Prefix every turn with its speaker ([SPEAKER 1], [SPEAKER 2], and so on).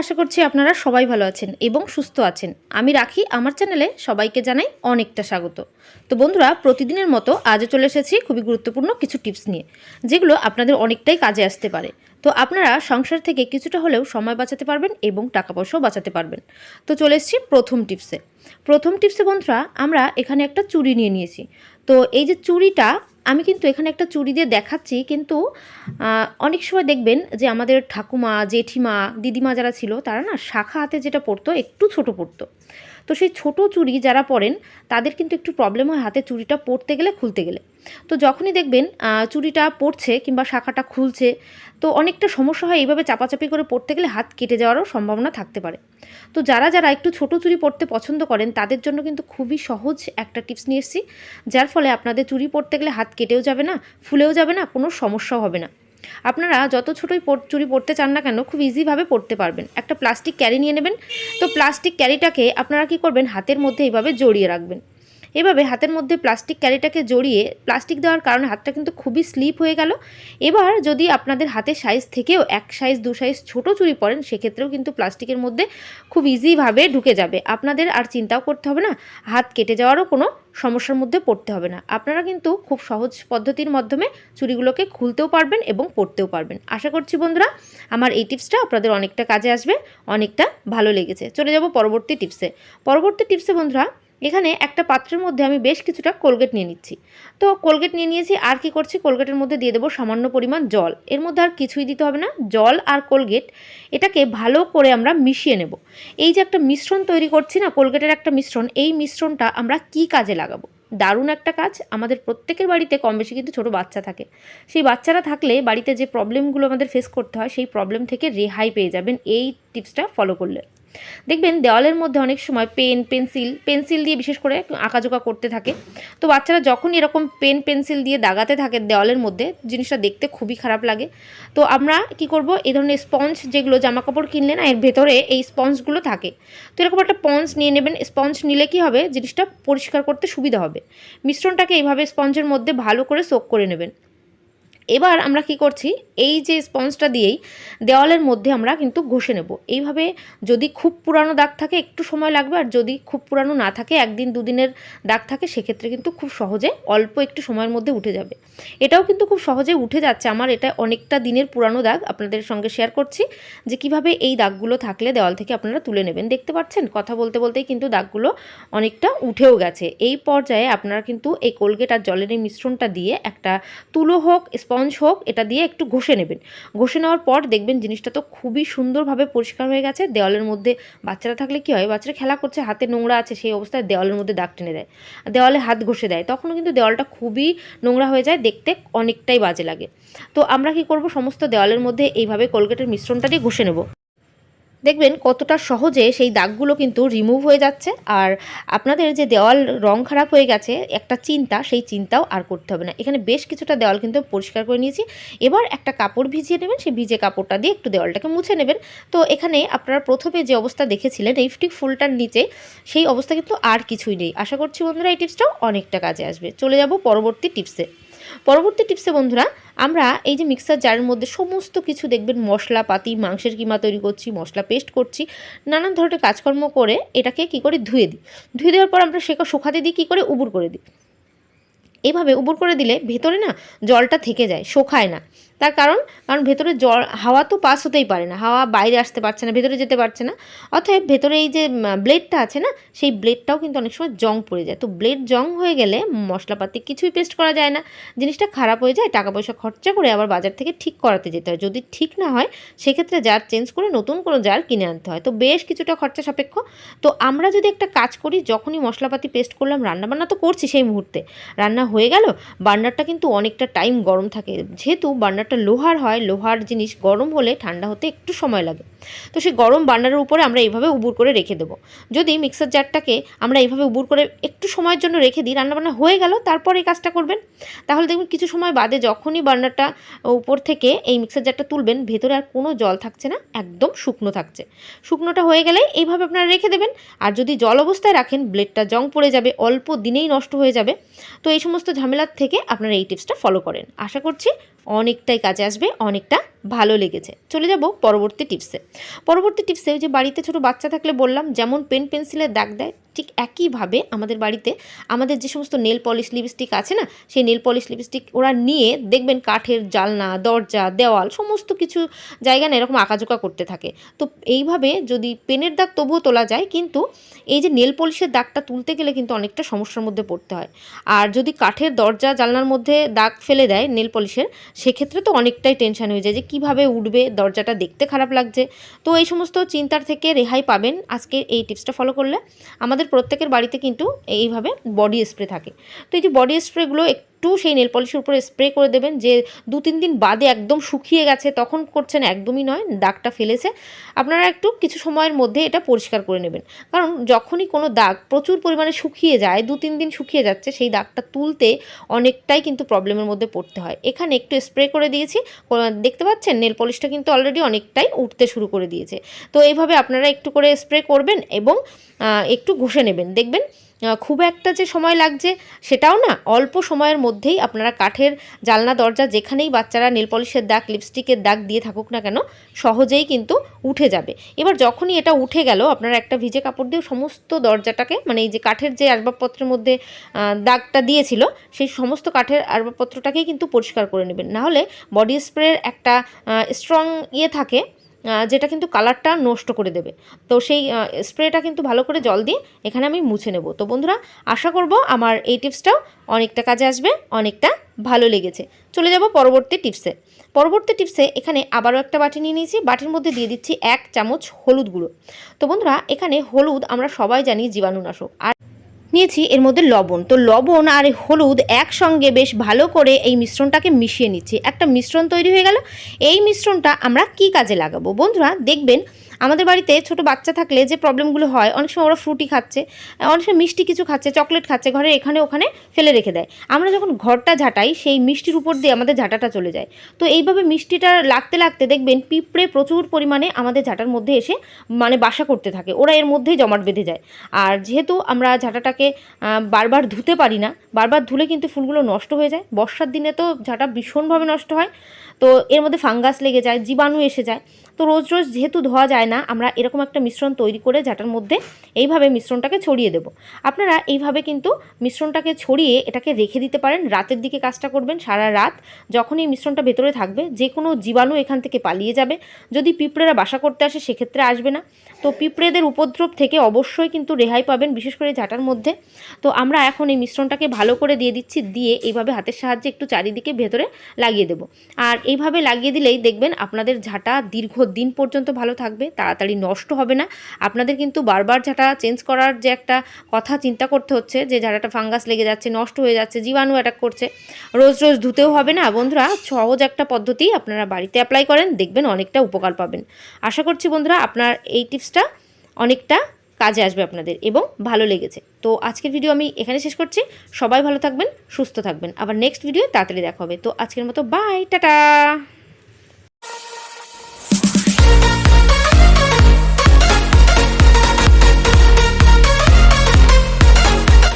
[SPEAKER 1] আশা করছি আপনারা সবাই ভালো আছেন এবং সুস্থ আছেন। আমি রাখি, আমার চ্যানেলে সবাইকে জানাই অনেকটা স্বাগত। তো বন্ধুরা, প্রতিদিনের মতো আজও চলে এসেছি খুবই গুরুত্বপূর্ণ কিছু টিপস নিয়ে, যেগুলো আপনাদের অনেকটাই কাজে আসতে পারে। তো আপনারা সংসার থেকে কিছুটা হলেও সময় বাঁচাতে পারবেন এবং টাকা পয়সাও বাঁচাতে পারবেন। তো চলে এসেছি প্রথম টিপসে। প্রথম টিপসে বন্ধুরা, আমরা এখানে একটা চুড়ি নিয়ে নিয়েছি। তো এই যে চুড়িটা, আমি কিন্তু এখানে একটা চুড়ি দিয়ে দেখাচ্ছি, কিন্তু অনেক সময় দেখবেন যে আমাদের ঠাকুমা, জেঠিমা, দিদিমা যারা ছিল, তারা না শাখা হাতে যেটা পরতো, একটু ছোট পরতো। তো সেই ছোট চুড়ি যারা পরেন তাদের কিন্তু একটু প্রবলেম হয় হাতে চুড়িটা পরতে গেলে, খুলতে গেলে। তো যখনই দেখবেন চুড়িটা পড়ছে কিংবা শাখাটা খুলছে, তো অনেকটা সমস্যা হয় এইভাবে চাপাচাপি করে পড়তে গেলে হাত কেটে যাওয়ারও সম্ভাবনা থাকতে পারে। তো যারা যারা একটু ছোট চুড়ি পরতে পছন্দ করেন, তাদের জন্য কিন্তু খুবই সহজ একটা টিপস নিয়ে এসেছি, যার ফলে আপনাদের চুড়ি পরতে গেলে হাত কেটেও যাবে না, ফুলেও যাবে না, কোনো সমস্যাও হবে না। আপনারা যত ছোটোই চুরি পড়তে চান না কেন, খুব ইজিভাবে পড়তে পারবেন। একটা প্লাস্টিক ক্যারি নিয়ে নেবেন। তো প্লাস্টিক ক্যারিটাকে আপনারা কি করবেন? হাতের মধ্যে এইভাবে জড়িয়ে রাখবেন। এভাবে হাতের মধ্যে প্লাস্টিক ক্যারিটাকে জড়িয়ে প্লাস্টিক দেওয়ার কারণে হাতটা কিন্তু খুবই স্লিপ হয়ে গেল। এবার যদি আপনাদের হাতের সাইজ থেকেও এক সাইজ দু সাইজ ছোটো চুরি পরেন, সেক্ষেত্রেও কিন্তু প্লাস্টিকের মধ্যে খুব ইজিভাবে ঢুকে যাবে। আপনাদের আর চিন্তাও করতে হবে না, হাত কেটে যাওয়ারও কোনো সমস্যার মধ্যে পড়তে হবে না। আপনারা কিন্তু খুব সহজ পদ্ধতির মাধ্যমে চুরিগুলোকে খুলতেও পারবেন এবং পরতেও পারবেন। আশা করছি বন্ধুরা, আমার এই টিপসটা আপনাদের অনেকটা কাজে আসবে, অনেকটা ভালো লেগেছে। চলে যাব পরবর্তী টিপসে পরবর্তী টিপসে বন্ধুরা এখানে একটা পাত্রের মধ্যে আমি বেশ কিছুটা কোলগেট নিয়ে নিচ্ছি। তো কোলগেট নিয়ে নিয়েছি, আর কি করছি? কোলগেটের মধ্যে দিয়ে দেবো সামান্য পরিমাণ জল। এর মধ্যে আর কিছুই দিতে হবে না। জল আর কোলগেট, এটাকে ভালো করে আমরা মিশিয়ে নেব। এই যে একটা মিশ্রণ তৈরি করছি না, কোলগেটের একটা মিশ্রণ, এই মিশ্রণটা আমরা কি কাজে লাগাবো? দারুণ একটা কাজ। আমাদের প্রত্যেকের বাড়িতে কম বেশি কিন্তু ছোটো বাচ্চা থাকে। সেই বাচ্চারা থাকলে বাড়িতে যে প্রবলেমগুলো আমাদের ফেস করতে হয়, সেই প্রবলেম থেকে রেহাই পেয়ে যাবেন। এই টিপসটা ফলো করলে। দেখবেন দেওয়ালের মধ্যে অনেক সময় পেন, পেন্সিল পেন্সিল দিয়ে বিশেষ করে আঁকাজোকা করতে থাকে। তো বাচ্চারা যখন এরকম পেন, পেন্সিল দিয়ে দাগাতে থাকে দেওয়ালের মধ্যে, জিনিসটা দেখতে খুবই খারাপ লাগে। তো আমরা কি করব? এই ধরনের স্পঞ্জ যেগুলো জামা কাপড় কিনলে না, এর ভেতরে এই স্পঞ্জগুলো থাকে। তো এরকম একটা পঞ্জ নিয়ে নেবেন। স্পঞ্জ নিলে কি হবে? জিনিসটা পরিষ্কার করতে সুবিধা হবে। মিশ্রণটাকে এইভাবে স্পঞ্জের মধ্যে ভালো করে সোক করে নেবেন। এবার আমরা কি করছি? এই যে স্পঞ্জটা দিয়েই দেওয়ালের মধ্যে আমরা কিন্তু ঘষে নেব। এইভাবে যদি খুব পুরানো দাগ থাকে, একটু সময় লাগবে। আর যদি খুব পুরানো না থাকে, একদিন দুদিনের দাগ থাকে, সেক্ষেত্রে কিন্তু খুব সহজে অল্প একটু সময়ের মধ্যে উঠে যাবে। এটাও কিন্তু খুব সহজে উঠে যাচ্ছে। আমার এটা অনেকটা দিনের পুরানো দাগ। আপনাদের সঙ্গে শেয়ার করছি যে কীভাবে এই দাগগুলো থাকলে দেওয়াল থেকে আপনারা তুলে নেবেন। দেখতে পাচ্ছেন? কথা বলতে বলতেই কিন্তু দাগগুলো অনেকটা উঠেও গেছে। এই পর্যায়ে আপনারা কিন্তু এই কোলগেট আর জলের এই মিশ্রণটা দিয়ে একটা তুলো হোক স্পঞ্জ হোক, এটা দিয়ে একটু ঘষে নেবেন। ঘষে নেওয়ার পর দেখবেন জিনিসটা তো খুবই সুন্দরভাবে পরিষ্কার হয়ে গেছে। দেওয়ালের মধ্যে বাচ্চারা থাকলে কি হয়, বাচ্চারা খেলা করছে, হাতে নোংরা আছে, সেই অবস্থায় দেওয়ালের মধ্যে দাগ টেনে দেয়। দেওয়ালে হাত ঘষে দেয়। তখনও কিন্তু দেওয়ালটা খুবই নোংরা হয়ে যায়, দেখতে অনেকটাই বাজে লাগে। তো আমরা কি করব, সমস্ত দেওয়ালের মধ্যে এইভাবে কোলগেটের মিশ্রণটা দিয়ে ঘষে নেব। দেখবেন কতটা সহজে সেই দাগগুলো কিন্তু রিমুভ হয়ে যাচ্ছে। আর আপনাদের যে দেওয়াল রং খারাপ হয়ে গেছে, একটা চিন্তা, সেই চিন্তাও আর করতে হবে না। এখানে বেশ কিছুটা দেওয়াল কিন্তু পরিষ্কার করে নিয়েছি। এবার একটা কাপড় ভিজিয়ে নেবেন, সেই ভিজে কাপড়টা দিয়ে একটু দেওয়ালটাকে মুছে নেবেন। তো এখানে আপনারা প্রথমে যে অবস্থা দেখেছিলেন, এই ফুলটার নিচে, সেই অবস্থা কিন্তু আর কিছুই নেই। আশা করছি বন্ধুরা এই টিপসটাও অনেকটা কাজে আসবে। চলে যাব পরবর্তী টিপসে পরবর্তী টিপসে বন্ধুরা, আমরা এই যে মিক্সার জারের মধ্যে সমস্ত কিছু দেখবেন মশলাপাতি মাংসের কিমা তৈরি করছি, মশলা পেস্ট করছি, নানান ধরনের কাজকর্ম করে এটাকে কি করে ধুয়ে দিই। ধুয়ে দেওয়ার পর আমরা সেটা শুকাতে দিই, কী করে? উবুর করে দিই। এভাবে উবুর করে দিলে ভেতরে না জলটা থেকে যায় শোখায় না। তার কারণ কারণ ভেতরে জল, হাওয়া তো পাস হতেই পারে না, হাওয়া বাইরে আসতে পারছে না, ভেতরে যেতে পারছে না। অতএব ভেতরে এই যে ব্লেডটা আছে না, সেই ব্লেডটাও কিন্তু অনেক সময় জং পড়ে যায়। তো ব্লেড জং হয়ে গেলে মশলাপাতি কিছুই পেস্ট করা যায় না। জিনিসটা খারাপ হয়ে যায় টাকা পয়সা খরচা করে আবার বাজার থেকে ঠিক করাতে যেতে হয়। যদি ঠিক না হয়, সেক্ষেত্রে জার চেঞ্জ করে নতুন কোনো জার কিনে আনতে হয়। তো বেশ কিছুটা খরচা সাপেক্ষ। তো আমরা যদি একটা কাজ করি, যখনই মশলাপাতি পেস্ট করলাম, রান্নাবান্না তো করছি সেই মুহূর্তে। রান্না হয়ে গেল বার্নারটা কিন্তু অনেকটা টাইম গরম থাকে। যেহেতু বার্নারটা লোহার হয়, লোহার জিনিস গরম হলে ঠান্ডা হতে একটু সময় লাগে। তো সেই গরম বার্নারের উপরে আমরা এইভাবে উবুর করে রেখে দেবো। যদি মিক্সার জারটাকে আমরা এইভাবে উবুর করে একটু সময়ের জন্য রেখে দিই, রান্নাবান্না হয়ে গেল, তারপর এই কাজটা করবেন। তাহলে দেখবেন কিছু সময় বাদে যখনই বার্নারটা উপর থেকে এই মিক্সার জারটা তুলবেন, ভেতরে আর কোনো জল থাকছে না, একদম শুকনো থাকছে। শুকনোটা হয়ে গেলে এইভাবে আপনারা রেখে দেবেন। আর যদি জল অবস্থায় রাখেন ব্লেডটা জং পড়ে যাবে, অল্প দিনেই নষ্ট হয়ে যাবে। তো এই সমস্ত ঝামেলার থেকে আপনারা এই টিপসটা ফলো করেন। আশা করছি অনেকটাই কাজে আসবে, অনেকটা ভালো লেগেছে। চলে যাব পরবর্তী টিপসে। পরবর্তী টিপসে যে বাড়িতে ছোট বাচ্চা থাকলে বললাম, যেমন পেন পেন্সিলের দাগ দেয়, ঠিক একইভাবে আমাদের বাড়িতে আমাদের যে সমস্ত নেল পলিশ লিপস্টিক আছে না, সেই নেল পলিশ লিপস্টিক ওরা নিয়ে দেখবেন কাঠের জালনা, দরজা, দেওয়াল, সমস্ত কিছু জায়গা না এরকম আঁকাঝোঁকা করতে থাকে। তো এইভাবে যদি পেনের দাগ তবুও তোলা যায়, কিন্তু এই যে নেল পলিশের দাগটা তুলতে গেলে কিন্তু অনেকটা সমস্যার মধ্যে পড়তে হয়। আর যদি কাঠের দরজা জানলার মধ্যে দাগ ফেলে দেয় নেল পলিশের সেক্ষেত্রে তো অনেকটাই টেনশান হয়ে যায় যে কীভাবে উঠবে, দরজাটা দেখতে খারাপ লাগছে। তো এই সমস্ত চিন্তার থেকে রেহাই পাবেন আজকে এই টিপসটা ফলো করলে। আমাদের প্রত্যেকের বাড়িতে কিন্তু এইভাবে বডি স্প্রে থাকে। তো এই যে বডি স্প্রেগুলো একটু সেই নেল পলিশের উপরে স্প্রে করে দেবেন যে দু তিন দিন বাদে একদম শুকিয়ে গেছে, তখন করছেন একদমই নয়, দাগটা ফেলেছে। আপনারা একটু কিছু সময়ের মধ্যে এটা পরিষ্কার করে নেবেন। কারণ যখনই কোনো দাগ প্রচুর পরিমাণে শুকিয়ে যায়, দু তিন দিন শুকিয়ে যাচ্ছে, সেই দাগটা তুলতে অনেকটাই কিন্তু প্রবলেমের মধ্যে পড়তে হয়। এখানে একটু স্প্রে করে দিয়েছি দেখতে পাচ্ছেন? নেল পলিশটা কিন্তু অলরেডি অনেকটাই উঠতে শুরু করে দিয়েছে। তো এইভাবে আপনারা একটু করে স্প্রে করবেন এবং একটু ঘষে নেবেন। দেখবেন খুব একটা যে সময় লাগছে সেটাও না, অল্প সময়ের মধ্যেই আপনারা কাঠের জালনা, দরজা যেখানেই বাচ্চারা নেল পলিশের দাগ লিপস্টিকের দাগ দিয়ে থাকুক না কেন, সহজেই কিন্তু উঠে যাবে। এবার যখনই এটা উঠে গেল, আপনারা একটা ভিজে কাপড় দিয়ে সমস্ত দরজাটাকে মানে এই যে কাঠের যে আসবাবপত্রের মধ্যে দাগটা দিয়েছিল, সেই সমস্ত কাঠের আসবাবপত্রটাকেই কিন্তু পরিষ্কার করে নেবেন। নাহলে বডি স্প্রের একটা স্ট্রং ইয়ে থাকে যেটা কিন্তু কালারটা নষ্ট করে দেবে। তো সেই স্প্রেটা কিন্তু ভালো করে জল দিয়ে এখানে আমি মুছে নেব। তো বন্ধুরা, আশা করব আমার এই টিপসটাও অনেকটা কাজে আসবে, অনেকটা ভালো লেগেছে। চলে যাব পরবর্তী টিপসে। পরবর্তী টিপসে এখানে আবারও একটা বাটি নিয়ে নিয়েছি। বাটির মধ্যে দিয়ে দিচ্ছি এক চামচ হলুদ গুঁড়ো। তো বন্ধুরা, এখানে হলুদ আমরা সবাই জানি জীবাণুনাশক। আর নিয়েছি, এর মধ্যে লবণ। তো লবণ আর হলুদ একসঙ্গে বেশ ভালো করে এই মিশ্রণটাকে মিশিয়ে নিচ্ছি। একটা মিশ্রণ তৈরি হয়ে গেল। এই মিশ্রণটা আমরা কি কাজে লাগাবো? বন্ধুরা, দেখবেন আমাদের বাড়িতে ছোট বাচ্চা থাকলে যে প্রবলেমগুলো হয়, অনেক সময় ওরা ফ্রুটি খাচ্ছে, অনেক সময় মিষ্টি কিছু খাচ্ছে চকলেট খাচ্ছে ঘরে এখানে ওখানে ফেলে রেখে দেয়। আমরা যখন ঘরটা ঝাঁটাই, সেই মিষ্টির উপর দিয়ে আমাদের ঝাঁটাটা চলে যায়। তো এইভাবে মিষ্টিটা লাগতে লাগতে দেখবেন পিঁপড়ে প্রচুর পরিমাণে আমাদের ঝাঁটার মধ্যে এসে মানে বাসা করতে থাকে। ওরা এর মধ্যেই জমাট বেঁধে যায়। আর যেহেতু আমরা ঝাঁটাটাকে বারবার ধুতে পারি না, বারবার ধুলে কিন্তু ফুলগুলো নষ্ট হয়ে যায়। বর্ষার দিনে তো ঝাঁটা ভীষণভাবে নষ্ট হয়। তো এর মধ্যে ফাঙ্গাস লেগে যায়, জীবাণু এসে যায়। তো রোজ রোজ যেহেতু ধোয়া যায় না, আমরা এরকম একটা মিশ্রণ তৈরি করে ঝাঁটার মধ্যে এইভাবে মিশ্রণটাকে ছড়িয়ে দেব। আপনারা এইভাবে কিন্তু মিশ্রণটাকে ছড়িয়ে এটাকে রেখে দিতে পারেন। রাতের দিকে কাজটা করবেন সারা রাত। যখন এই মিশ্রণটা ভেতরে থাকবে যে কোনো জীবাণু এখান থেকে পালিয়ে যাবে। যদি পিঁপড়েরা বাসা করতে আসে, সেক্ষেত্রে আসবে না। তো পিঁপড়েদের উপদ্রব থেকে অবশ্যই কিন্তু রেহাই পাবেন, বিশেষ করে ঝাঁটার মধ্যে। তো আমরা এখন এই মিশ্রণটাকে ভালো করে দিয়ে দিচ্ছি, দিয়ে এইভাবে হাতের সাহায্যে একটু চারিদিকে ভেতরে লাগিয়ে দেবো। আর এইভাবে লাগিয়ে দিলেই দেখবেন আপনাদের ঝাঁটা দীর্ঘ দিন পর্যন্ত ভালো থাকবে। তাড়াতাড়ি নষ্ট হবে না। আপনাদের কিন্তু বারবার ঝাঁটা চেঞ্জ করার যে একটা কথা চিন্তা করতে হচ্ছে, যে ঝাঁটাটা ফাঙ্গাস লেগে যাচ্ছে, নষ্ট হয়ে যাচ্ছে, জীবাণু অ্যাটাক করছে, রোজ রোজ ধুতেও হবে না। বন্ধুরা, সহজ একটা পদ্ধতি আপনারা বাড়িতে অ্যাপ্লাই করেন, দেখবেন অনেকটা উপকার পাবেন। আশা করছি বন্ধুরা, আপনার এই টিপসটা অনেকটা কাজে আসবে আপনাদের এবং ভালো লেগেছে। তো আজকের ভিডিও আমি এখানে শেষ করছি। সবাই ভালো থাকবেন, সুস্থ থাকবেন। আবার নেক্সট ভিডিও তাড়াতাড়ি দেখা হবে। তো আজকের মতো বাই টাটা!